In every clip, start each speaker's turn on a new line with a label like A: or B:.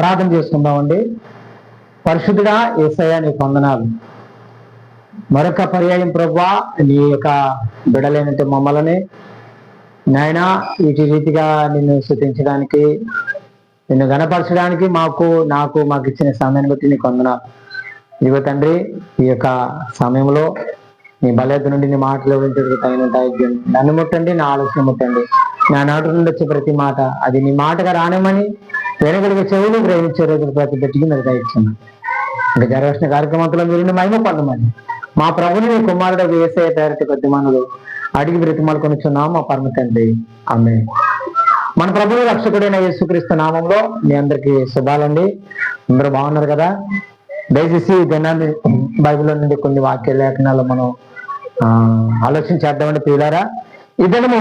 A: ప్రార్థన చేసుకుందామండి. పరిశుద్ధుడా ఏసయ్య నీ వందనాలు. మరొక పర్యాయం ప్రభా నీ యొక్క బిడలేనంటే మమ్మల్ని నాయన వీటి రీతిగా నిన్ను శృతించడానికి నిన్ను గణపరచడానికి మాకు నాకు మాకు ఇచ్చిన సమయాన్ని బట్టి నీకు వందనాలు. ఇదిగో తండ్రి ఈ యొక్క సమయంలో నీ బలత నుండి నీ మాటలు తగిన దైర్యం నన్ను ముట్టండి నా ఆలోచన ముట్టండి. నా నాటు నుండి వచ్చే ప్రతి మాట అది నీ మాటగా రానేమని వెనకడికి చెవులు గ్రహించే రోజులు ప్రతి బిడ్డకి మీరు దయచున్నాను ఇంకా జరగాల్సిన కార్యక్రమంలో మీరు మహిమ పొందమని. మా ప్రభుని కుమారుడు వేసే తయారీ కొద్ది మనలు అడిగి బ్రతిమాలు కొనుచున్నాం మా పరమ తండ్రి. ఆమె మన ప్రభువు రక్షకుడైన యేసుక్రీస్తు నామంలో మీ అందరికి శుభాలండి. అందరూ బాగున్నారు కదా? దయచేసి దినాన్ని బైబిల్లో నుండి కొన్ని వాక్య లేఖనాలు మనం ఆ, ఆలోచన చేద్దామంటే ప్రియులారా. ఈ దినము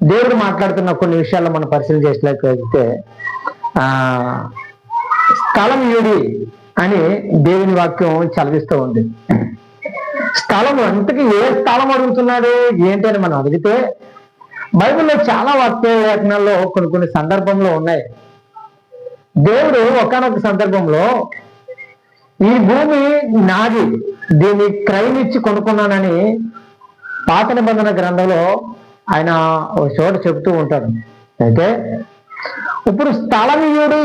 A: దేవుడు మాట్లాడుతున్న కొన్ని విషయాలు మనం పరిశీలన చేసినట్లయితే ఆ స్థలం అని దేవుని వాక్యం చదివిస్తూ ఉంది. స్థలం అంతకి ఏ స్థలం అడుగుతున్నాడు? ఏంటని మనం అడిగితే బైబిల్లో చాలా వాక్య కొన్ని కొన్ని సందర్భంలో ఉన్నాయి. దేవుడు ఒకనొక సందర్భంలో ఈ భూమి నాది దీన్ని క్రయమిచ్చి కొనుక్కున్నానని పాత నిబంధన గ్రంథంలో ఆయన ఒక చోట చెబుతూ ఉంటాడు. అయితే ఇప్పుడు స్థలమీయుడి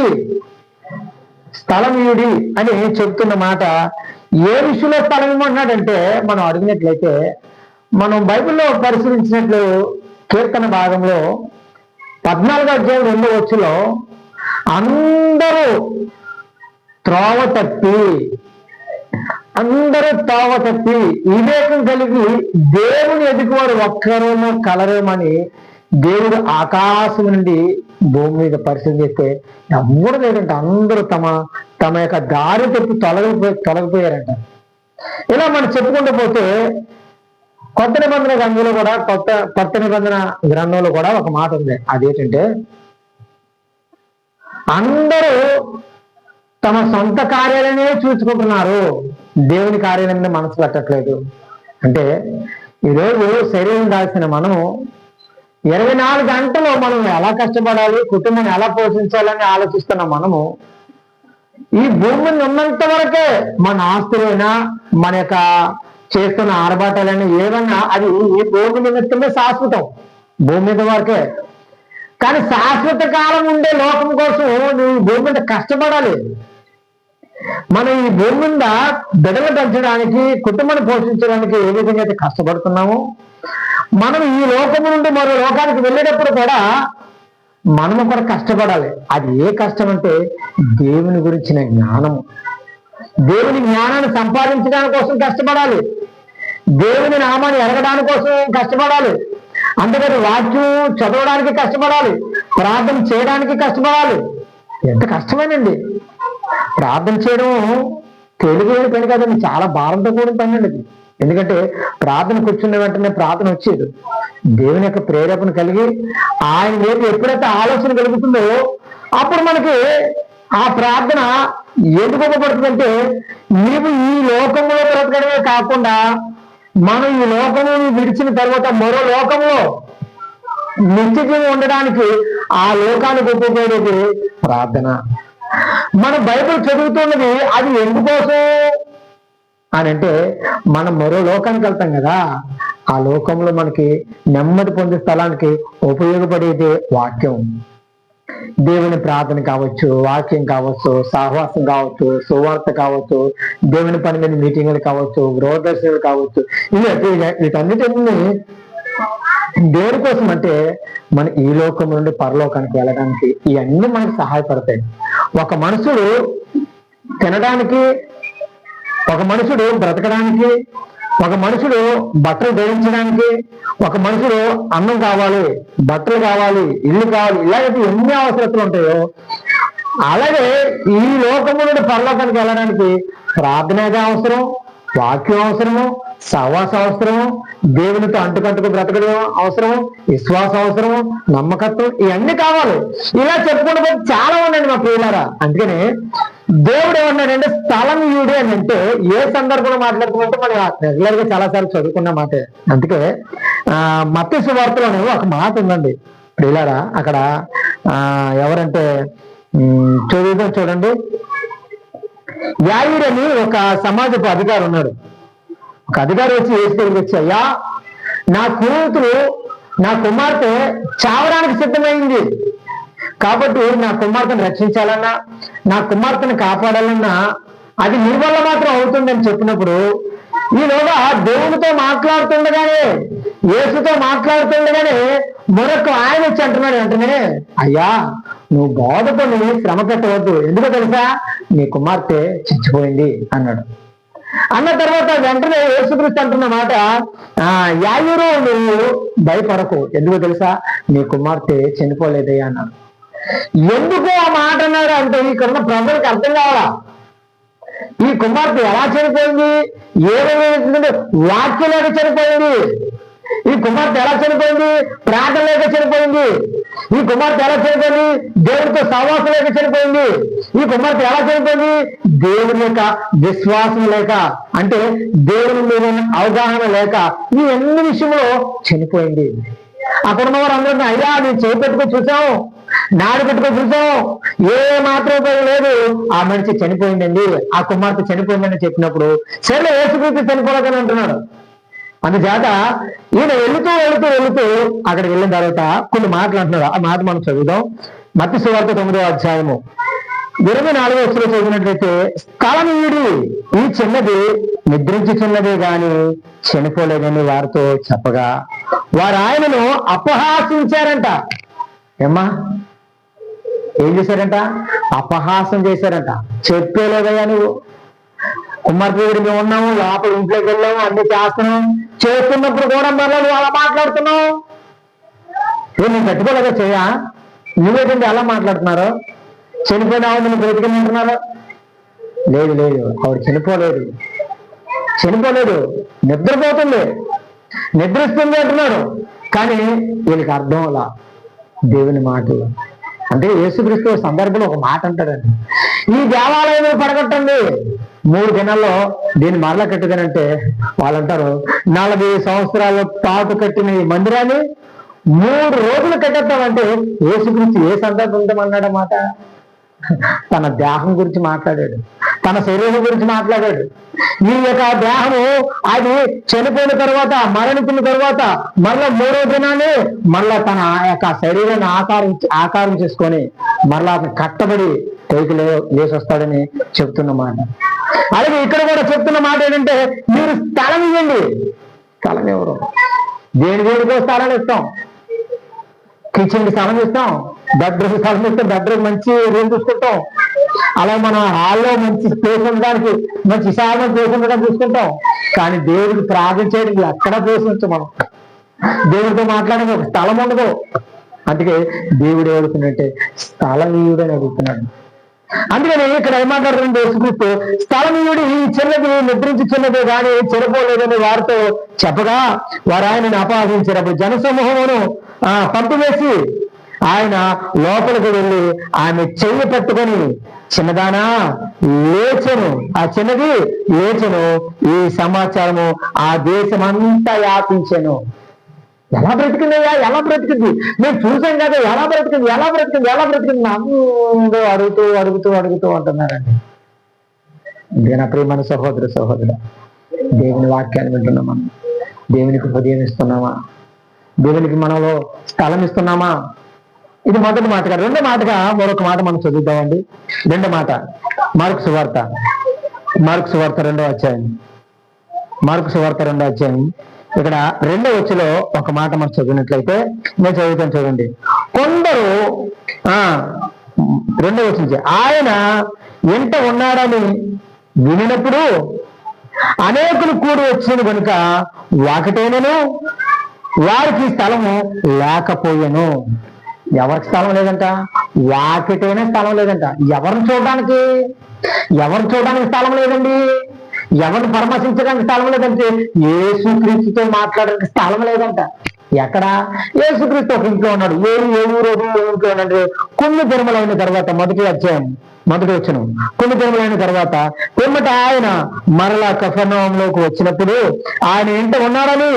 A: స్థలమీయుడి అని చెప్తున్న మాట ఏ విషయంలో స్థలం ఇవ్వమన్నాడంటే మనం అడిగినట్లయితే మనం బైబిల్లో పరిశీలించినట్లు కీర్తన భాగంలో పద్నాలుగో అధ్యాయం రెండో వచ్చులో అందరూ త్రోవ తప్పి అందరూ త్రోవ తప్పి వివేకం కలిగి దేవుని ఎదుగువారు ఒక్కరేమో కలరేమని దేవుడు ఆకాశం నుండి భూమి మీద పరిశీలన చేస్తే ఎవరు లేదంట. అందరూ తమ తమ యొక్క దారి తప్పి తొలగిపోయి తొలగిపోయారంట. ఇలా మనం చెప్పుకుంటూ పోతే కొత్త నిబంధన గ్రంథంలో కూడా కొత్త కొత్త నిబంధన గ్రంథంలో కూడా ఒక మాట ఉంది. అదేంటంటే అందరూ తమ సొంత కార్యాలనే చూసుకుంటున్నారు. దేవుని కార్యాలయం మీద మనసు పెట్టట్లేదు. అంటే ఈరోజు శరీరం దాల్సిన మనం ఇరవై నాలుగు గంటలు మనం ఎలా కష్టపడాలి కుటుంబాన్ని ఎలా పోషించాలని ఆలోచిస్తున్న మనము ఈ భూమిని ఉన్నంత వరకే మన ఆస్తులైనా మన యొక్క చేస్తున్న ఆర్భాటాలైనా ఏమన్నా అది ఈ భూమి నిమిత్తమే శాశ్వతం భూమి మీద వరకే. కానీ శాశ్వత కాలం ఉండే లోకం కోసం నువ్వు ఈ భూమి మీద కష్టపడాలి. మనం ఈ భూమి మీద బిడలు పెంచడానికి కుటుంబాన్ని పోషించడానికి ఏ విధంగా అయితే కష్టపడుతున్నామో మనం ఈ లోకం నుండి మరో లోకానికి వెళ్ళేటప్పుడు కూడా మనము కూడా కష్టపడాలి. అది ఏ కష్టం అంటే దేవుని గురించిన జ్ఞానము. దేవుని జ్ఞానాన్ని సంపాదించడానికి కోసం కష్టపడాలి. దేవుని నామాన్ని ఎరగడానికి కోసం కష్టపడాలి. అందుకని వాక్యం చదవడానికి కష్టపడాలి. ప్రార్థన చేయడానికి కష్టపడాలి. ఎంత కష్టమేనండి. ప్రార్థన చేయడం తెలివైన పని కదండి. చాలా భారంతో కూడిన పని అండి ఎందుకంటే ప్రార్థన కూర్చున్న వెంటనే ప్రార్థన వచ్చేది. దేవుని యొక్క ప్రేరేపణ కలిగి ఆయన వైపు ఎప్పుడైతే ఆలోచన కలుగుతుందో అప్పుడు మనకి ఆ ప్రార్థన ఎందుకు ఉపయోగపడుతుందంటే నీవు ఈ లోకంలో బ్రతకడమే కాకుండా మనం ఈ లోకముని విడిచిన తర్వాత మరో లోకంలో నిత్యజీవం ఉండడానికి ఆ లోకానికి ఉపయోగపడేది ప్రార్థన. మన బైబిల్ చదువుతున్నది అది ఎందుకోసం? అని అంటే మనం మరో లోకానికి వెళ్తాం కదా. ఆ లోకంలో మనకి నెమ్మది పొందే స్థలానికి ఉపయోగపడేది వాక్యం. దేవుని ప్రార్థన కావచ్చు వాక్యం కావచ్చు సహవాసం కావచ్చు సువార్త కావచ్చు దేవుని పని మీద మీటింగ్లు కావచ్చు గృహదర్శనలు కావచ్చు ఇవి వీటన్నిటిని దేవుడి కోసం అంటే మన ఈ లోకం నుండి పరలోకానికి వెళ్ళడానికి ఇవన్నీ మనకు సహాయపడతాయి. ఒక మనుషుడు తినడానికి ఒక మనుషుడు బ్రతకడానికి ఒక మనుషుడు బట్టలు ధరించడానికి ఒక మనుషుడు అన్నం కావాలి బట్టలు కావాలి ఇల్లు కావాలి ఇలాగైతే ఎన్ని అవసరతలు ఉంటాయో అలాగే ఈ లోకము నుండి పరలోకానికి వెళ్ళడానికి ప్రార్థన అవసరం? వాక్యం అవసరము సవాస అవసరము దేవునితో అంటుకంటుకు బ్రతకడం అవసరము విశ్వాసం అవసరము నమ్మకత్వం ఇవన్నీ కావాలి. ఇలా చెప్పుకుంటే చాలా ఉన్నాయండి మా ప్రియులారా. అందుకని దేవుడు ఏమన్నాడంటే స్థలం యూడే అని అంటే ఏ సందర్భంలో మాట్లాడుతున్నట్టు మనం రెగ్యులర్గా చాలా సార్లు చదువుకున్న మాట. అందుకే ఆ మత్స్య వార్తలోనే ఒక మాట ఉందండి. ప్రియులారా అక్కడ ఆ ఎవరంటే ఉమ్, చదువుతాం చూడండి. యాయుడని అని ఒక సమాజపు అధికారి ఉన్నాడు. ఒక అధికారి వచ్చి వేసుకొని వచ్చి అయ్యా నా కూతురు నా కుమార్తె చావడానికి సిద్ధమైంది. కాబట్టి నా కుమార్తెను రక్షించాలన్నా నా కుమార్తెను కాపాడాలన్నా అది నీ వల్ల మాత్రం అవుతుందని చెప్పినప్పుడు ఈలోగా దేవునితో మాట్లాడుతుండగానే యేసుతో మాట్లాడుతుండగానే మరొక ఆయన వచ్చి అంటున్నాడు వెంటనే అయ్యా నువ్వు బాధపడి శ్రమ పెట్టవద్దు ఎందుకో తెలుసా? నీ కుమార్తె చచ్చిపోయింది అన్నాడు. అన్న తర్వాత వెంటనే యేసుక్రీస్తు అంటున్న మాట ఆ యాయూరు నువ్వు భయపడకు. ఎందుకు తెలుసా? నీ కుమార్తె చనిపోలేదయ్యా అన్నాడు. ఎందుకు ఆ మాట అన్నాడు అంటే ఇక్కడున్న ప్రజలకు అర్థం కావాలా? ఈ కుమార్తె ఎలా చనిపోయింది? ఏమైంది వాక్యం లేక చనిపోయింది. ఈ కుమార్తె ఎలా చనిపోయింది? ప్రార్థన లేక చనిపోయింది. ఈ కుమార్తె ఎలా చనిపోయింది? దేవుడితో సహవాసం లేక చనిపోయింది. ఈ కుమార్తె ఎలా చనిపోయింది? దేవుని యొక్క విశ్వాసం లేక అంటే దేవుని మీద అవగాహన లేక ఈ అన్ని విషయంలో చనిపోయింది. అక్కడ ఉన్న వారు అందరినీ అయ్యా నేను చేయి పెట్టుకొని చూసాం నాడు పెట్టుకొని చూసాం ఏ మాత్రం ఉపయోగం లేదు. ఆ మనిషి చనిపోయిందండి ఆ కుమార్తె చనిపోయిందని చెప్పినప్పుడు సరే ఏసుకృతి చనిపోలేదని అంటున్నాడు. అందుచేత ఈయన వెళుతూ వెళుతూ వెళుతూ అక్కడికి వెళ్ళిన తర్వాత కొన్ని మాటలు అంటున్నారు ఆ మాట మనం చదువుదాం. మత్తి సువార్త తొమ్మిదో అధ్యాయము. ఇరవై నాలుగో వచ్చిన చదివినట్లయితే స్థలం ఈ చిన్నది నిద్రించి చిన్నదే గాని చనిపోలేదని వారితో చెప్పగా. వారు ఆయనను అపహాసించారంట. ఏమ్మా? ఏం చేశారంట? అపహాసం చేశారంట. చెప్పేలేదయ్యా నువ్వు. కుమార్తె దగ్గరికి మేము ఉన్నాము లోపల ఇంట్లోకి వెళ్ళాము అన్ని చేస్తున్నాం చేస్తున్నప్పుడు కూడా మరలా నువ్వు అలా మాట్లాడుతున్నావు? నేను కట్టుకోలేదా చెయ్య నువ్వేంటి అలా మాట్లాడుతున్నారు చనిపోయినావు నువ్వు బ్రతికినంటున్నారు లేదు లేదు ఆవిడ చనిపోలేదు. చనిపోలేదు. నిద్రపోతుంది. నిద్రిస్తుంది అంటున్నాడు. కానీ వీళ్ళకి అర్థం అలా దేవుని మాటలు. అంటే యేసుక్రీస్తు సందర్భంలో ఒక మాట అంటాడండి. ఈ దేవాలయం పడగొట్టండి. మూడు దినాల్లో దీన్ని మరల కట్టుదనంటే వాళ్ళు అంటారు నలభై సంవత్సరాల పాటు కట్టిన ఈ మందిరాన్ని మూడు రోజులు కట్టేస్తామంటే యేసుక్రీస్తు ఏ సందర్భం అన్నాడన్నమాట తన దేహం గురించి మాట్లాడాడు. తన శరీరం గురించి మాట్లాడాడు. ఈ యొక్క దేహము అది చనిపోయిన తర్వాత మరణించిన తర్వాత మరలా మూడో దినాన్ని మరలా తన యొక్క శరీరాన్ని ఆకారం ఆకారం చేసుకొని మరలా అతను కట్టబడి పైకి వేసొస్తాడని చెప్తున్న వస్తాడని చెప్తున్నమాట అలాగే ఇక్కడ కూడా చెప్తున్న మాట ఏంటంటే మీరు స్థలం ఇవ్వండి. స్థలం ఎవరు? దేని దేనికో స్థలాలు ఇస్తాం? కిచెన్కి స్థలం ఇస్తాం బెడ్రూమ్ స్థలం ఇస్తాం బెడ్రూమ్ మంచి రూమ్ చూసుకుంటాం అలా మన హాల్లో మంచి స్పేస్ ఉండడానికి మంచి విశాలమైన స్పేస్ ఉండడానికి చూసుకుంటాం. కానీ దేవుడికి ప్రార్థన చేయడానికి అక్కడ ప్లేస్ ఉంచు మనం. దేవుడితో మాట్లాడడానికి ఒక స్థలం ఉండదు. అందుకే దేవుడు ఏడుకున్నట్టే స్థలం ఇవ్వడని అడుగుతున్నాడు. అందుకని ఇక్కడ ఏమాట్లాడుతుంది యేసుక్రీస్తు స్థలమీయుడు ఈ చిన్నది నిద్రించి చిన్నదే కానీ చెరపోలేదని వారితో చెప్పగా వారు ఆయనను అపహరించినప్పుడు జనసమూహమును ఆ పంపివేసి ఆయన లోపలికి వెళ్ళి ఆమె చెయ్యి పట్టుకొని చిన్నదానా లేచను. ఆ చిన్నది లేచను ఈ సమాచారము ఆ దేశమంతా వ్యాపించను. ఎలా బ్రతికిందయ్యా? ఎలా బ్రతికింది? మేము చూసాం కదా ఎలా బ్రతికింది? ఎలా బ్రతికింది? ఎలా బ్రతికింది? అందరూ అడుగుతూ అడుగుతూ అడుగుతూ అంటున్నారండి. ఇదే నా ప్రియమైన సహోదరు దేవుని వాక్యాన్ని వింటున్నామా? దేవునికి హృదయం ఇస్తున్నామా? దేవునికి మనలో స్థలం ఇస్తున్నామా? ఇది మొదటి మాటగా. రెండో మాటగా మరొక మాట మనం చదువుతామండి రెండో మాట. మార్కు సువార్త. మార్కు సువార్త రెండో అధ్యాయం. మార్కు సువార్త రెండో అధ్యాయం. ఇక్కడ రెండో వచ్చులో ఒక మాట మనం చదివినట్లయితే నేను చదువుతాను చూడండి. కొందరు ఆ రెండో వచ్చి ఆయన ఎంత ఉన్నాడని వినినప్పుడు అనేకులు కూడి వచ్చిన కనుక ఒకటేనను వారికి స్థలము లేకపోయాను. ఎవరికి స్థలం లేదంట? వాకిటైనా స్థలం లేదంట. ఎవరిని చూడడానికి? ఎవరిని చూడడానికి స్థలం లేదండి? ఎవరిని పరామర్శించడానికి స్థలం లేదంటే? ఏసుక్రీస్తుతో మాట్లాడడానికి స్థలం లేదంట. ఎక్కడ? ఏసుక్రీస్తు ఒక ఇంట్లో ఉన్నాడు. ఏ ఏ ఊరు ఇంట్లో ఉన్నాడు కొన్ని తిరుమలైన తర్వాత మొదటి అధ్యాయం మొదటి వచ్చిన కొన్ని తిరుమలైన తర్వాత పిమ్మట ఆయన మరలా కఫర్ణంలోకి వచ్చినప్పుడు ఆయన ఇంట ఉన్నాడని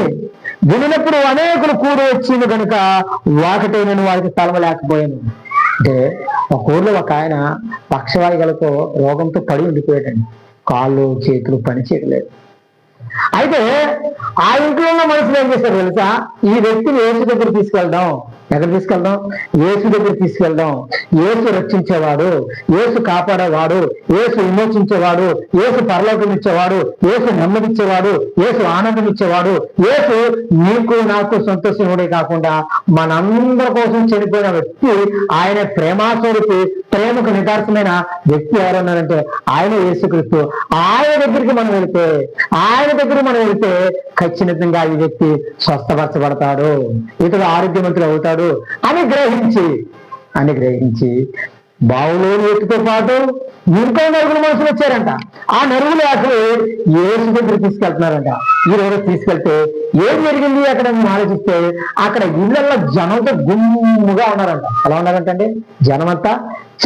A: వినినప్పుడు అనేకులు కూడి వచ్చింది కనుక వాకటైన వారికి స్థలం లేకపోయాను. అంటే ఒక ఊర్లో ఒక ఆయన పక్షవాయుగలతో రోగంతో పడి ఉండిపోయాడండి. కాళ్ళు చేతులు పని చేయలేదు అయితే ఆ ఇంట్లో ఉన్న మనుషులు ఏం చేశారు తెలుసా? ఈ వ్యక్తిని ఏసు దగ్గర తీసుకెళ్దాం. ఎక్కడ తీసుకెళ్దాం? యేసు దగ్గర తీసుకెళ్దాం. యేసు రక్షించేవాడు యేసు కాపాడేవాడు యేసు విమోచించేవాడు ఏసు పరలోకం ఇచ్చేవాడు యేసు నెమ్మదిచ్చేవాడు యేసు ఆనందం ఇచ్చేవాడు యేసు నీకు నాకు సంతోషముడే కాకుండా మనందరి కోసం చనిపోయిన వ్యక్తి ఆయన ప్రేమాస్వరూపి ప్రేమకు నిదర్శనమైన వ్యక్తి ఎవరన్నారంటే ఆయన యేసుక్రీస్తు. ఆయన దగ్గరికి మనం వెళితే ఆయన దగ్గర మనం వెళితే ఖచ్చితంగా ఈ వ్యక్తి స్వస్థపరచబడతాడు. ఇతడు ఆరోగ్యవంతుడు అవుతాడు. అని గ్రహించి అని గ్రహించి బావులోని వ్యక్తితో పాటు ఇంకో నలుగురు మనుషులు వచ్చారంట. ఆ నలుగురు అసలు ఏసు దగ్గర తీసుకెళ్తున్నారంట. ఈ రోజు తీసుకెళ్తే ఏం జరిగింది అక్కడ ఆలోచిస్తే అక్కడ ఇళ్ళల్లో జనంతో గుమ్ముగా ఉన్నారంట. ఎలా ఉన్నారంటే జనమంతా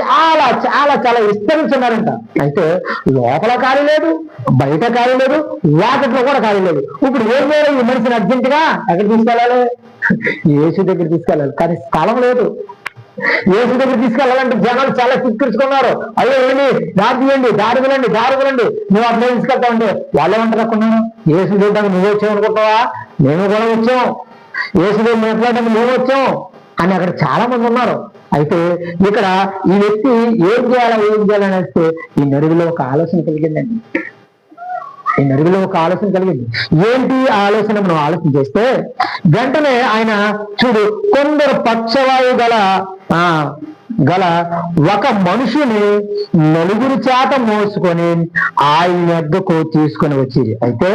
A: చాలా చాలా చాలా విస్తరించున్నారంట. అయితే లోపల ఖాళీ లేదు బయట ఖాళీ లేదు వాకిట్లో కూడా ఖాళీ లేదు. ఇప్పుడు ఏం చేయాలి? ఈ మనిషిని అర్జెంటుగా ఎక్కడ తీసుకెళ్ళాలి? యేసు దగ్గర తీసుకెళ్ళాలి. కానీ స్థలం లేదు. యేసు దగ్గర తీసుకెళ్ళాలంటే జనాలు చాలా చిక్కించుకున్నారు అయ్యో ఏమి? దారి తీయండి దారి వెళ్ళండి దారి వెళ్ళండి నువ్వు అట్లా తీసుకెళ్తావంటే వాళ్ళే ఉండకున్నాను యేసు చూడడానికి నువ్వు వచ్చావు అనుకుంటావా? మేము కూడా వచ్చాం. యేసు దగ్గర మాట్లాడడానికి మేము వచ్చాం. అని అక్కడ చాలా మంది ఉన్నారు. అయితే ఇక్కడ ఈ వ్యక్తి ఏం చేయాలా ఏం చేయాలని వస్తే ఈ నరువులో ఒక ఆలోచన కలిగిందండి. ఈ నరువులో ఒక ఆలోచన కలిగింది. ఏంటి ఆలోచన మనం ఆలోచన చేస్తే వెంటనే ఆయన చూడు కొందరు పక్షవాయు గల ఆ గల ఒక మనుషుని నలుగురు చేత మోసుకొని ఆయన వద్దకు తీసుకొని వచ్చి అయితే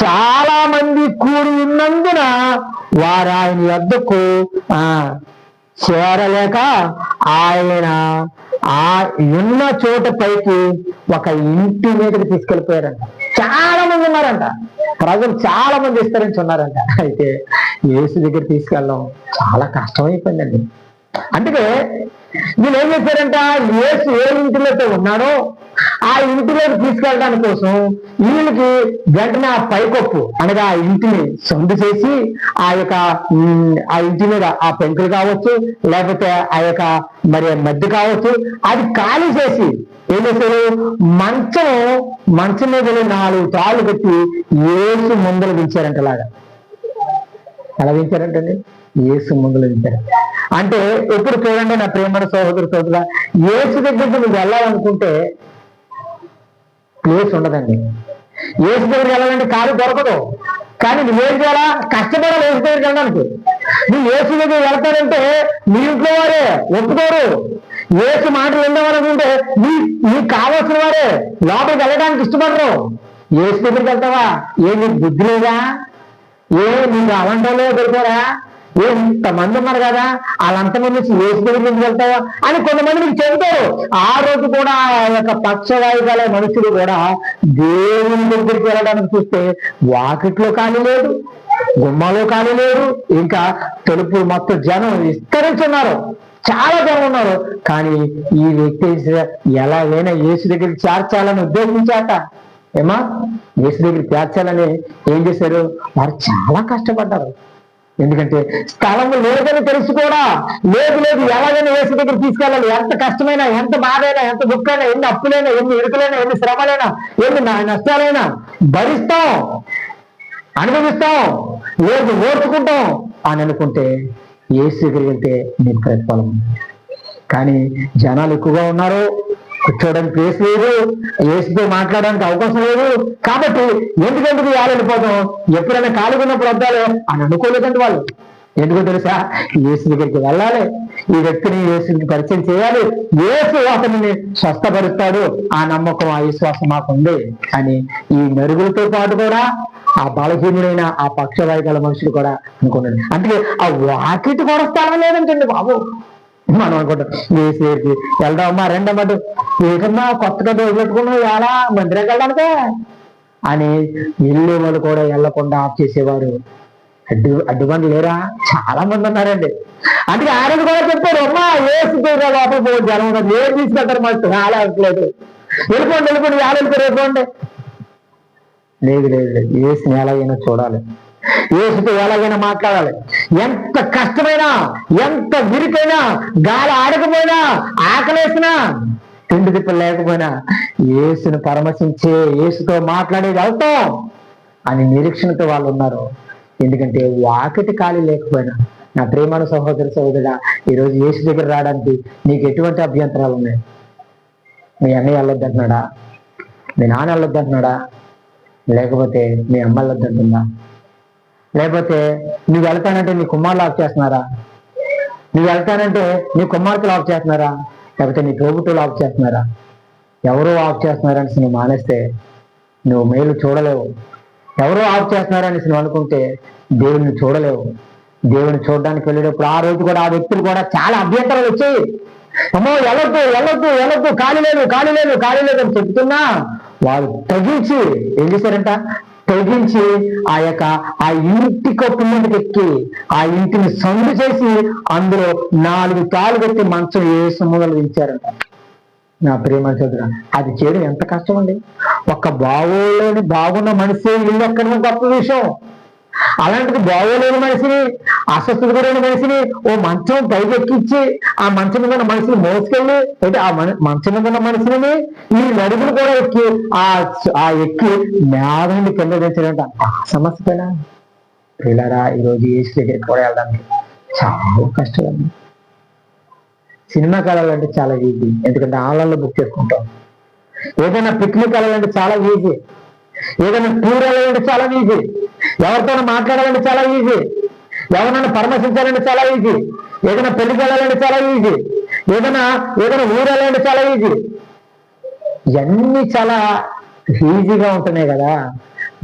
A: చాలా మంది కూడి ఉన్నందున వారు ఆయన వద్దకు ఆ చేరలేక ఆయన ఆ ఉన్న చోట పైకి ఒక ఇంటి మీదకి తీసుకెళ్ళిపోయారంట. చాలా మంది ఉన్నారంట. ప్రజలు చాలా మంది విస్తరించి ఉన్నారంట అయితే యేసు దగ్గర తీసుకెళ్ళడం చాలా కష్టమైపోయిందండి. అందుకే వీళ్ళు ఏం చేశారంట? యేసు ఏ ఇంటిలో ఉన్నాడో ఆ ఇంటిలోకి తీసుకెళ్ళడానికి కోసం వీళ్ళకి వెంటనే ఆ పైకొప్పు అనగా ఆ ఇంటిని సొంత చేసి ఆ యొక్క ఆ ఇంటి మీద ఆ పెంకులు కావచ్చు లేకపోతే ఆ యొక్క మరి మధ్య కావచ్చు అది ఖాళీ చేసి ఏం చేశారు? మంచం మంచం మీద నాలుగు తాళ్ళు పెట్టి ఏసు ముందలు దించారంట అలాగా ఎలా దించారంటండి? ఏసు ముందులో దించారు. అంటే ఎప్పుడు చూడండి నా ప్రేమ సహోదరు సోదరుగా ఏసు దగ్గరికి నువ్వు వెళ్ళాలనుకుంటే ప్లేస్ ఉండదండి. ఏసు దగ్గరికి వెళ్ళాలంటే కారు దొరకదు. కానీ నువ్వేం చేయాలా? కష్టపడాలి ఏసు దగ్గరికి వెళ్ళడానికి. నువ్వు ఏసు దగ్గర వెళ్తానంటే మీ ఇంట్లో వారే ఒప్పుకోరు. ఏసు మాటలు విందామనుకుంటే నీ నీకు కావాల్సిన వారే లోపలికి వెళ్ళడానికి ఇష్టపడరు. ఏసు దగ్గరికి వెళ్తావా? ఏ నీకు బుద్ధి లేదా? ఏ నీకు అలంటలో దొరికారా ఇంతమంది ఉన్నారు కదా? వాళ్ళంతమంది నుంచి ఏసు దగ్గర నుంచి వెళ్తావా? అని కొంతమంది మీకు చెబుతారు. ఆ రోజు కూడా ఆ యొక్క పక్షవాయుగాల మనుషులు కూడా దేవుని దగ్గరికి వెళ్ళడానికి చూస్తే వాకిట్లో ఖాళీ లేదు గుమ్మలో ఖాళీ లేదు ఇంకా తెలుపు మొత్తం జనం విస్తరించున్నారు. చాలా జనం ఉన్నారు. కానీ ఈ వ్యక్తి ఎలాగైనా యేసు దగ్గర చేర్చాలని ఉద్దేశించాట. ఏమా? యేసు దగ్గర చేర్చాలని ఏం చేశారు? వారు చాలా కష్టపడ్డారు. ఎందుకంటే స్థలం లేదని తెలిసి కూడా. లేదు లేదు ఎలాగైనా వేసి దగ్గర తీసుకెళ్ళాలి. ఎంత కష్టమైనా ఎంత బాధైనా ఎంత దుఃఖమైనా ఎన్ని అప్పులైనా ఎన్ని ఇరుకులైనా ఎన్ని శ్రమలైనా ఎన్ని నా- నష్టాలైనా భరిస్తాం అనుభవిస్తాం లేదు ఓర్చుకుంటాం అని అనుకుంటే ఏ దగ్గరికి వెళ్తే నీకు ప్రతిఫలం కానీ జనాలు ఎక్కువగా ఉన్నారు. కూర్చోడానికి ప్లేస్ లేదు ఏసుతో మాట్లాడడానికి అవకాశం లేదు. కాబట్టి ఎందుకెందుకు వాళ్ళు వెళ్ళిపోతాం ఎప్పుడైనా ఖాళీ ఉన్నప్పుడు వద్దాలి అని అనుకోలేదండి వాళ్ళు. ఎందుకో తెలుసా? యేసు దగ్గరికి వెళ్ళాలి. ఈ వ్యక్తిని యేసుకి పరిచయం చేయాలి. యేసు అతనిని స్వస్థపరుస్తాడు. ఆ నమ్మకం ఆ విశ్వాసం మాకు ఉంది అని ఈ మెరుగులతో పాటు కూడా ఆ బలహీనుడైన ఆ పక్షవాయుగల మనుషులు కూడా అనుకున్నాడు అందుకే ఆ వాకిటి కూడా స్థానం లేదంటండి బాబు. మనం అనుకుంటాం వేసి వేసి వెళ్దామా రెండమ్మా ఏకమ్మా కొత్తగా పెట్టుకున్నావు ఎలా మందిరం వెళ్ళడానికే? అని వెళ్ళే వాళ్ళు కూడా వెళ్ళకుండా ఆఫ్ చేసేవారు. అడ్డు అడ్డుబండి లేరా? చాలా మంది ఉన్నారండి. అందుకే ఆయన కూడా చెప్పారు అమ్మా ఏసు తీరా లోపల జనం ఉన్నది ఏం తీసుకెళ్తారు మాకు? చాలా అవట్లేదు వెళ్ళిపోండి వెళ్ళిపోండి వేళ వెళ్ళిపోయి వెళ్ళిపోండి లేదు లేదు. లేదు ఎలా అయినా చూడాలి. యేసుతో ఎలాగైనా మాట్లాడాలి. ఎంత కష్టమైనా ఎంత విరికైనా గాలి ఆడకపోయినా ఆకలేసినా తిండి తిప్పలు లేకపోయినా యేసుని పరామర్శించే యేసుతో మాట్లాడేది అవుతాం అని నిరీక్షణతో వాళ్ళు ఉన్నారు. ఎందుకంటే వాకిటి ఖాళీ లేకపోయినా నా ప్రేమాను సహోదరి సహోదరుడా ఈరోజు యేసు దగ్గర రావడానికి నీకు ఎటువంటి అభ్యంతరాలు ఉన్నాయి? మీ అన్నయ్య వెళ్ళొద్దంటున్నాడా మీ నాన్న వెళ్ళొద్దంటున్నాడా లేకపోతే మీ అమ్మ వెళ్ళొద్దంటుందా లేకపోతే నువ్వు వెళ్తానంటే నీ కుమారులు ఆఫ్ చేస్తున్నారా? నువ్వు వెళ్తానంటే నీ కుమార్తెలు ఆఫ్ చేస్తున్నారా? లేకపోతే నీ తోబుట్టులు ఆఫ్ చేస్తున్నారా? ఎవరో ఆఫ్ చేస్తున్నారని నువ్వు మానేస్తే నువ్వు మేలు చూడలేవు. ఎవరో ఆఫ్ చేస్తున్నారని నువ్వు అనుకుంటే దేవుడిని చూడలేవు. దేవుడిని చూడడానికి వెళ్ళేటప్పుడు ఆ రోజు కూడా ఆ వ్యక్తులు కూడా చాలా అభ్యంతరాలు వచ్చాయి. అమ్మో వెళ్ళొద్దు వెళ్ళొద్దు వెళ్ళొద్దు ఖాళీ లేదు ఖాళీ లేదు ఖాళీ లేదు అని చెప్తున్నా వాళ్ళు తగ్గించి ఏం చేశారంట? తగ్గించి ఆ యొక్క ఆ ఇంటి కప్పు మీదకి ఎక్కి ఆ ఇంటిని సందు చేసి అందులో నాలుగు తాళ్ళు పెట్టి మంచం వేసి సొమ్ములు నా ప్రేమ చదువు అది చేయడం ఎంత కష్టం అండి ఒక్క బావులోని బాగున్న మనిషి ఇల్లు ఎక్కడ గొప్ప విషయం అలాంటిది బాగోలేని మనిషిని అస్వస్థత గురైన మనిషిని ఓ మంచం పైకెక్కించి ఆ మంచం మీద ఉన్న మనిషిని మోసుకెళ్ళి అంటే ఆ మంచం మీద ఉన్న మనిషిని ఈ నడుగులు కూడా ఎక్కి ఆ ఆ ఎక్కి మేధని కింద తెచ్చారంట సమస్య పిల్లరా ఈరోజు ఏసు దగ్గరికి కూడా వెళ్ళడానికి చాలా కష్టం. అండి సినిమాకి వెళ్ళాలంటే చాలా ఈజీ. ఎందుకంటే ఆన్లైన్లో బుక్ చేసుకుంటాం. ఏదైనా పిక్నిక్ వెళ్ళాలంటే చాలా ఈజీ. ఏదైనా టూర్ వెళ్ళాలంటే చాలా ఈజీ ఎవరితోనైనా మాట్లాడాలంటే చాలా ఈజీ ఎవరినైనా పరామర్శించాలంటే చాలా ఈజీ ఏదైనా పెళ్ళికి వెళ్ళాలంటే చాలా ఈజీ ఏదైనా ఏదైనా ఊరు వెళ్ళాలంటే చాలా ఈజీ ఇవన్నీ చాలా ఈజీగా ఉంటున్నాయి కదా.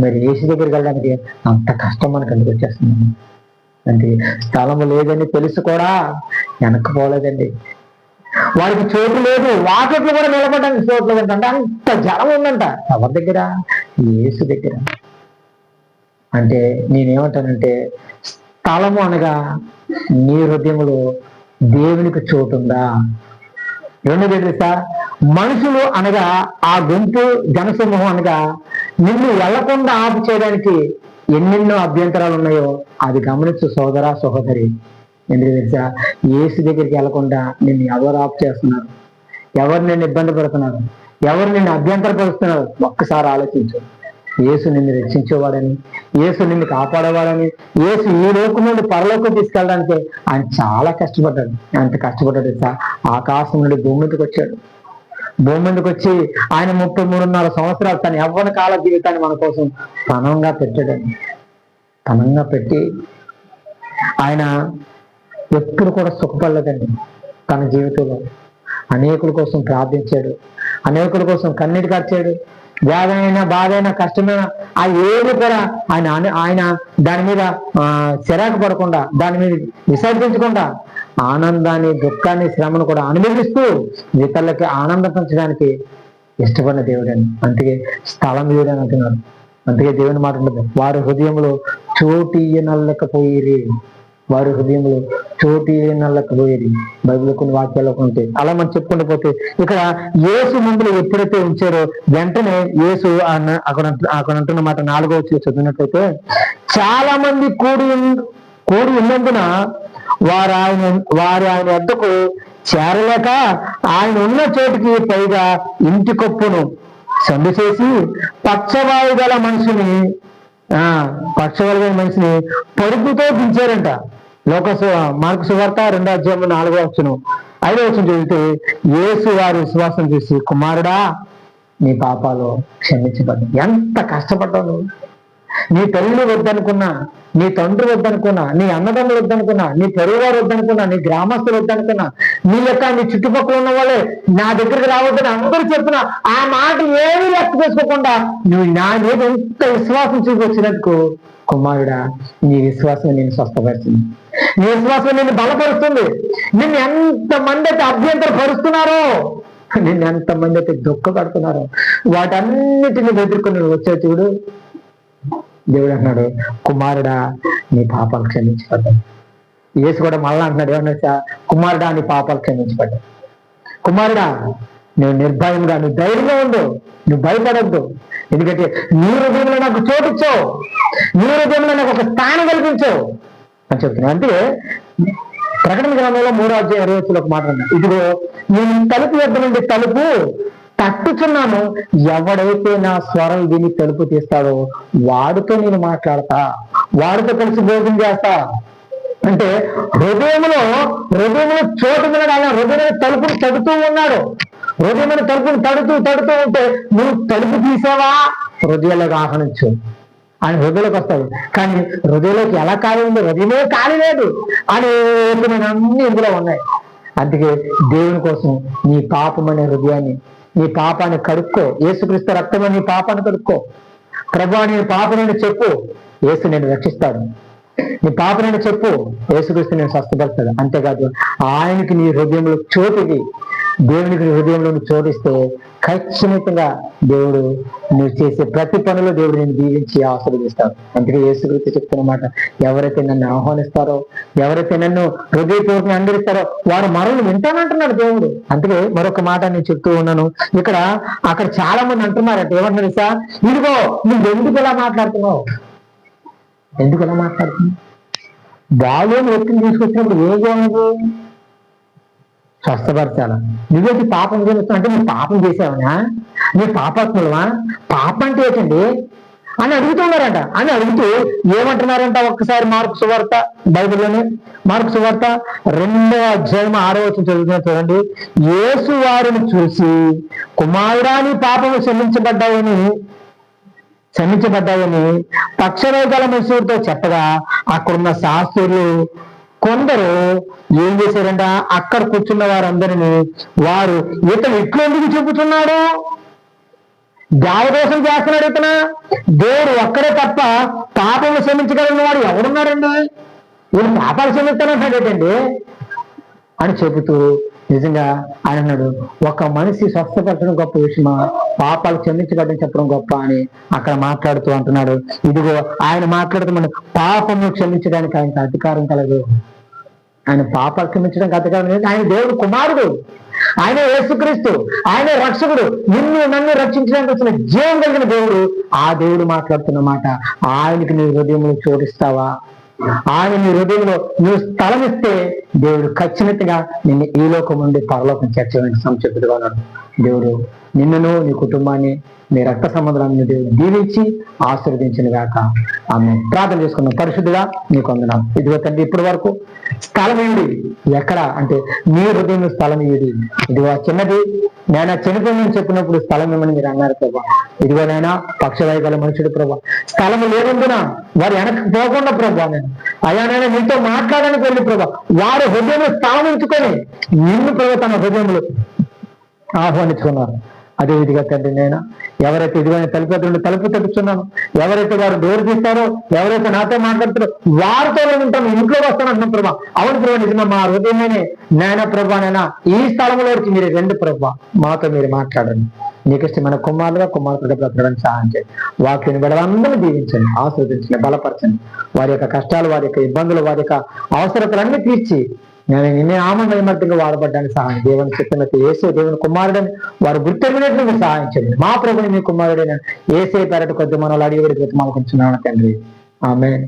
A: మరి ఏసీ దగ్గరికి వెళ్ళడానికి అంత కష్టం మనకు ఎందుకు వచ్చేస్తుంది? అంటే స్థలము లేదని తెలుసు కూడా వెనక్కిపోలేదండి వారికి చోటు లేదు. వాకిట్లు కూడా నిలబడడానికి చోటు లేదంటే. అంత జనం ఉందంట. ఎవరి దగ్గర? ఏసు దగ్గర. అంటే నేనేమంటానంటే స్థలము అనగా నీ హృదయంలో దేవునికి చోటు ఉందా రెండు తెలుసా? మనుషులు అనగా ఆ గుంపు జనసమూహం అనగా నిన్ను వెళ్ళకుండా ఆపు చేయడానికి ఎన్నెన్నో అభ్యంతరాలు ఉన్నాయో అది గమనించు సోదరా సహోదరి. ఎందుకు తెలుసా ఏసు దగ్గరికి వెళ్ళకుండా నిన్ను ఎవరు ఆఫ్ చేస్తున్నారు? ఎవరు నిన్ను ఇబ్బంది పడుతున్నారు? ఎవరు నిన్ను అభ్యంతరపరుస్తున్నారు? ఒక్కసారి ఆలోచించు. యేసు నిన్ను రక్షించేవాడని యేసు నిన్ను కాపాడేవాడని యేసు ఈ లోకం నుండి పరలోకం తీసుకెళ్ళడానికి ఆయన చాలా కష్టపడ్డాడు. అంత కష్టపడ్డాడు తెలుసా? ఆకాశం నుండి భూమి మీదకి వచ్చాడు. భూమి మీదకి వచ్చి ఆయన ముప్పై మూడున్నర సంవత్సరాలు తన యవ్వన కాల జీవితాన్ని మన కోసం పణంగా పెట్టాడని పణంగా పెట్టి ఆయన ఎప్పుడు కూడా సుఖపడలేదండి తన జీవితంలో. అనేకుల కోసం ప్రార్థించాడు. అనేకుల కోసం కన్నీటి కార్చాడు. వేదనైనా బాధైనా కష్టమైనా ఆ ఏది కూడా ఆయన ఆయన దాని మీద చిరాకు పడకుండా దాని మీద విసర్జించకుండా ఆనందాన్ని దుఃఖాన్ని శ్రమను కూడా అనుభవిస్తూ ఇతరులకి ఆనందం పంచడానికి ఇష్టపడిన దేవుడని అందుకే స్థలం దేవుడని అంటున్నారు. అందుకే దేవుని మాట ఉంటుంది వారి హృదయంలో చోటీయ నల్లకపోయిరి. వారి హృదయంలో చోటి నల్లకపోయేది బైబిల్ కొన్ని వాక్యాలు ఉంటాయి అలా మనం చెప్పుకుంటూ పోతే ఇక్కడ యేసు మందులు ఎప్పుడైతే ఉంచారో వెంటనే యేసు అక్కడ అక్కడ అంటున్న మాట నాలుగో వచ్చి చదివినట్లయితే చాలా మంది కూడి ఉన్- కూడి ఉన్నందున వారు ఆయన వారు ఆయన ఎద్దకు చేరలేక ఆయన ఉన్న చోటికి పైగా ఇంటి కొప్పును సందు చేసి పచ్చవాయు గల మనిషిని ఆ మనిషిని పొడుపుతో దించారంట. లోక మార్కు సువార్త రెండో అధ్యాయం నాలుగో వచ్చును ఐదో వచ్చిన చదివితే యేసు వారి విశ్వాసం చేసి కుమారుడా నీ పాపాలు క్షమించబడి ఎంత కష్టపడ్డావు నువ్వు. నీ తల్లి వద్దనుకున్నా నీ తండ్రి వద్దనుకున్నా నీ అన్నదమ్ములు వద్దనుకున్నా నీ పరివారు వద్దనుకున్నా నీ గ్రామస్తులు వద్దనుకున్నా నీ యొక్క నీ చుట్టుపక్కల ఉన్న వాళ్ళే నా దగ్గరికి రావద్దని అందరూ చెప్పిన ఆ మాట ఏమీ లెక్క చేసుకోకుండా నువ్వు నా మీద ఎంత విశ్వాసం చూపి కుమారుడా నీ విశ్వాసం నేను స్వస్థపరిచింది నీ విశ్వాసం నేను బలపరుస్తుంది. నిన్ను ఎంతమంది అయితే అభ్యంతర పరుస్తున్నారో నిన్ను ఎంతమంది అయితే దుఃఖపడుతున్నారో వాటన్నిటిని ఎదుర్కొని వచ్చే చూడు. దేవుడు అంటున్నాడు కుమారుడా నీ పాపాలు క్షమించబడ్డాయి. యేసు కూడా మళ్ళా అంటున్నాడు ఏమన్నా కుమారుడా నీ పాపాలు క్షమించబడ్డాయి. కుమారుడా నువ్వు నిర్భయంగా నువ్వు ధైర్యంగా ఉండు నువ్వు భయపడద్దు. ఎందుకంటే నీ హృదయంలో నాకు చోటిచ్చావు నీ హృదయంలో నాకు ఒక స్థానం కల్పించావు. అని చెప్తున్నాను అంటే ప్రకటన గ్రంథంలో మూడో అధ్యాయ ఇరవై వచ్చిన ఒక మాట ఇదిగో నేను తలుపు వద్ద నుండి తలుపు తట్టుచున్నాను ఎవడైతే నా స్వరం విని తలుపు తీస్తాడో వాడితో నేను మాట్లాడతా. వాడితో కలిసి భోజనం చేస్తా. అంటే హృదయంలో హృదయంలో చోటు వినడాల ఆయన హృదయంలో తలుపుని తడుతూ ఉన్నాడు. హృదయమైన తలుపుని తడుతూ తడుతూ ఉంటే నువ్వు తలుపు తీసావా? హృదయంలోకి ఆహ్వానించు ఆయన హృదయంలోకి వస్తాడు. కానీ హృదయంలోకి ఎలా ఖాళీ ఉంది హృదయమే ఖాళీ లేదు అనేకమైన అన్ని ఇందులో ఉన్నాయి. అందుకే దేవుని కోసం నీ పాపమనే హృదయాన్ని నీ పాపాన్ని కడుక్కో. యేసుక్రీస్తు రక్తమే నీ పాపాన్ని కడుక్కో. ప్రభా నీ పాపనని చెప్పు యేసు నేను రక్షిస్తాడు. నీ పాపనని చెప్పు యేసుక్రీస్తు నేను స్వస్థపడతాను అంతేకాదు ఆయనకి నీ హృదయంలో చోటుకి దేవునికి నీ హృదయంలో చోటిస్తే ఖచ్చితంగా దేవుడు నువ్వు చేసే ప్రతి పనిలో దేవుడు నేను దీవించి ఆశీర్వదిస్తాడు. అందుకే యేసుక్రీస్తు చెప్తున్న మాట ఎవరైతే నన్ను ఆహ్వానిస్తారో ఎవరైతే నన్ను హృదయపూర్వకంగా అందరిస్తారో వారు మరలు వింటానంటున్నాడు దేవుడు. అందుకే మరొక మాట నేను చెప్తూ ఉన్నాను. ఇక్కడ అక్కడ చాలా మంది అంటున్నారట. ఏమంటున్నారు సార్ ఇదిగో నువ్వు ఎందుకు ఇలా మాట్లాడుతున్నావు? ఎందుకు ఇలా మాట్లాడుతున్నావు? బాగోని వ్యక్తిని తీసుకొచ్చినప్పుడు ఏం బాగుంది స్వస్థపరచాల? నువ్వేంటి పాపం చేస్తున్నావు? అంటే నువ్వు పాపం చేసావనా? నీ పాపాత్ములవా పాపం అంటే ఏంటండి? అని అడుగుతున్నారంట అని అడుగుతూ ఏమంటున్నారంట ఒక్కసారి మార్కు సువార్త బైబిల్లోని? మార్కు సువార్త రెండో అధ్యాయం ఆరో వచ్చిన చదువుతున్నా చూడండి. యేసు వారిని చూసి కుమారుడాని పాపము క్షమించబడ్డాయని క్షమించబడ్డాయని పక్షరోగాల మనుషులతో చెప్పగా అక్కడున్న శాస్త్రులు కొందరు ఏం చేశారంట? అక్కడ కూర్చున్న వారందరినీ వారు ఇతను ఇట్లెందుకు చెబుతున్నాడు? దేవదోషం చేస్తున్నాడు ఇతను. దేవుడు ఒక్కడే తప్ప పాపం క్షమించగలిగిన వాడు ఎవడున్నారండి వీళ్ళు పాపాలు క్షమిస్తానంటాడేటండి అని చెబుతూ నిజంగా ఆయన అన్నాడు ఒక మనిషి స్వస్థపరచడం గొప్ప విషయమా? పాపాలు క్షమించబడ్డం చెప్పడం గొప్ప అని అక్కడ మాట్లాడుతూ అంటున్నాడు. ఇదిగో ఆయన మాట్లాడుతున్న పాపము క్షమించడానికి ఆయనకు అధికారం కలదు. ఆయన పాపాలు క్షమించడానికి అధికారం లేదు ఆయన దేవుడు కుమారుడు. ఆయన యేసుక్రీస్తు. ఆయన రక్షకుడు. నిన్ను నన్ను రక్షించడానికి వచ్చిన జీవం కలిగిన దేవుడు ఆ దేవుడు మాట్లాడుతున్న మాట. ఆయనకి నీ హృదయంలో చోటిస్తావా ఆయన నీ హృదయంలో నువ్వు స్థలం ఇస్తే దేవుడు ఖచ్చితంగా నిన్ను ఈ లోకం నుండి పరలోకం చేర్చడానికి సంక్షిప్తుడుగా ఉన్నాడు. దేవుడు నిన్నును నీ కుటుంబాన్ని మీ రక్త సంబంధాలను దేవుడు దీవించి ఆశీర్వదించిన గాక ఆమె ప్రార్థన చేసుకున్నాం పరిశుద్ధిగా నీకు వందనాం. ఇదిగో తండ్రి ఇప్పటి వరకు స్థలం ఏంటి? ఎక్కడ? అంటే మీ హృదయం స్థలం ఏది? ఇదిగో చిన్నది నేను చనిపోయిందని చెప్పినప్పుడు స్థలం ఏమని మీరు అన్నారు ప్రభా. ఇదిగో నైనా పక్షవాయుగల మనుషుడు ప్రభా. స్థలం లేనందున వారు వెనక్కి పోకుండా ప్రభా నేను. అయ్యా నేను మీతో మాట్లాడడానికి వెళ్ళి ప్రభా. వారి హృదయం స్థలం ఉంచుకొని నిన్ను ప్రభా తన హృదయంలో ఆహ్వానించుకున్నారు. అదే విధిగా తండ్రి నేను ఎవరైతే ఇదిగోని తలుపు ఎదురు తలుపు తట్టుచున్నాను ఎవరైతే వారు డోర్ తీస్తారో ఎవరైతే నాతో మాట్లాడుతారో వారితో ఉంటాను ఇంట్లో వస్తాను అంటున్నాను ప్రభా. అవును ప్రభా నిజమా మా హృదయమేనే. నాయన ప్రభా నైనా ఈ స్థలంలో వచ్చి మీరు రెండు ప్రభా. మాతో మీరు మాట్లాడండి. నీకు ఇష్టమైన కుమారులుగా కుమార్తెగా బ్రతకడం సహాయం చేయండి. వాక్యం అందరూ దీవించండి ఆస్వాదించండి బలపరచండి. వారి యొక్క కష్టాలు వారి యొక్క ఇబ్బందులు వారి యొక్క అవసరతలన్నీ తీర్చి నేను నిన్నే ఆమందమర్తిగా వాడబడ్డానికి సహాయం. దేవుని చెప్పినట్టు ఏసే దేవుని కుమారుడని వారు గుర్తెరిగినట్లు మీరు సహాయం చేయండి. మా ప్రభుని మీ కుమారుడైన ఏసే పెరటి కొద్ది మనలో అడిగి పెడితే మాకు తండ్రి ఆమె